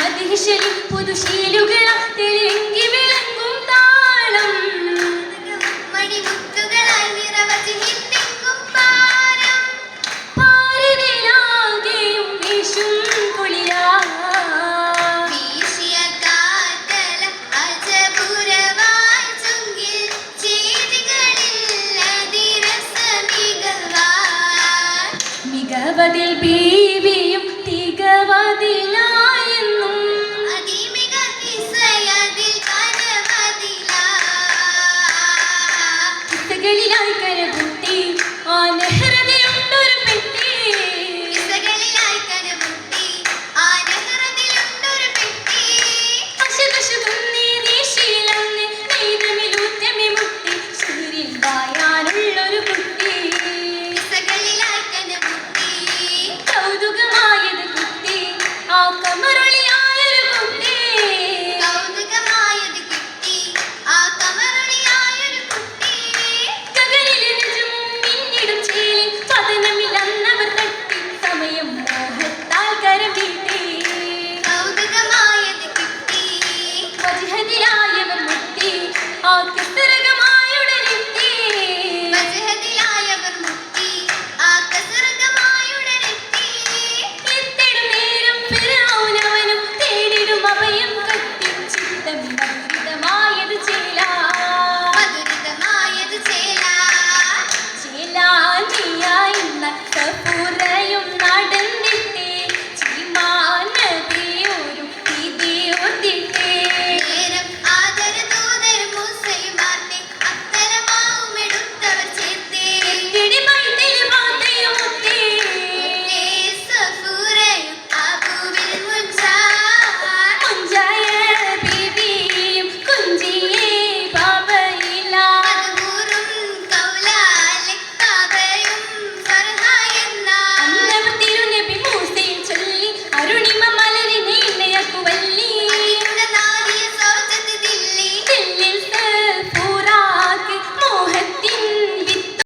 മതിഹിഷലും പുതുശീലുകളാം ബീവിയും തികവതിലായെന്നും അതിമിക ഇസയതിൽ ತಿರುಗ